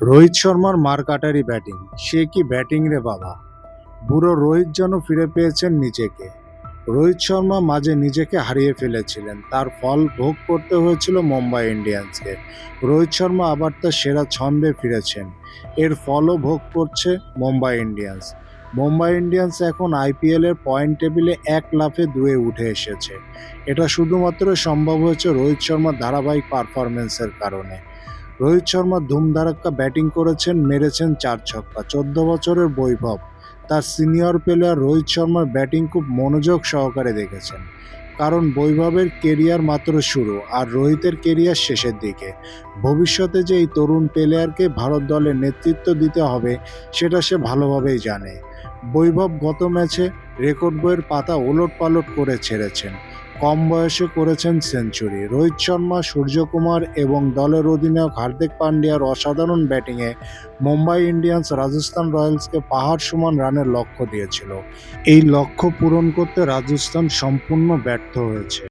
রোহিত শর্মার মারকাটারি ব্যাটিং। সে কি ব্যাটিং রে বাবা? বুড়ো রোহিত যেন ফিরে পেয়েছেন নিজেকে। রোহিত শর্মা মাঝে নিজেকে হারিয়ে ফেলেছিলেন। তার ফল ভোগ করতে হয়েছিল মুম্বাই ইন্ডিয়ান্সকে। রোহিত শর্মা আবার তার সেরা ছন্দে ফিরেছেন। এর ফলও ভোগ করছে মুম্বাই ইন্ডিয়ান্স। মুম্বাই ইন্ডিয়ান্স এখন আইপিএল এর পয়েন্ট টেবিলে এক লাফে দুয়ে উঠে এসেছে। এটা শুধুমাত্র সম্ভব হয়েছে রোহিত শর্মার ধারাবাহিক পারফরমেন্সের কারণে। রোহিত শর্মা ধুমধারাক্কা ব্যাটিং করেছেন, মেরেছেন চার ছক্কা। চোদ্দ বছরের বৈভব। তার সিনিয়র প্লেয়ার রোহিত শর্মার ব্যাটিং খুব মনোযোগ সহকারে দেখেছেন। কারণ বৈভবের কেরিয়ার মাত্র শুরু আর রোহিতের কেরিয়ার শেষের দিকে। ভবিষ্যতে যে এই তরুণ প্লেয়ারকে ভারত দলের নেতৃত্ব দিতে হবে, সেটা সে ভালোভাবেই জানে। বৈভব গত ম্যাচে রেকর্ড বইয়ের পাতা ওলট পালট করে ছেড়েছেন। কম বয়সে করেছেন সেঞ্চুরি। রোহিত শর্মা, সূর্যকুমার এবং দলের অধিনায়ক হার্দিক পান্ডিয়ার অসাধারণ ব্যাটিংয়ে মুম্বাই ইন্ডিয়ান্স রাজস্থান রয়্যালসকে পাহাড় সমান রানের লক্ষ্য দিয়েছিল। এই লক্ষ্য পূরণ করতে রাজস্থান সম্পূর্ণ ব্যর্থ হয়েছে।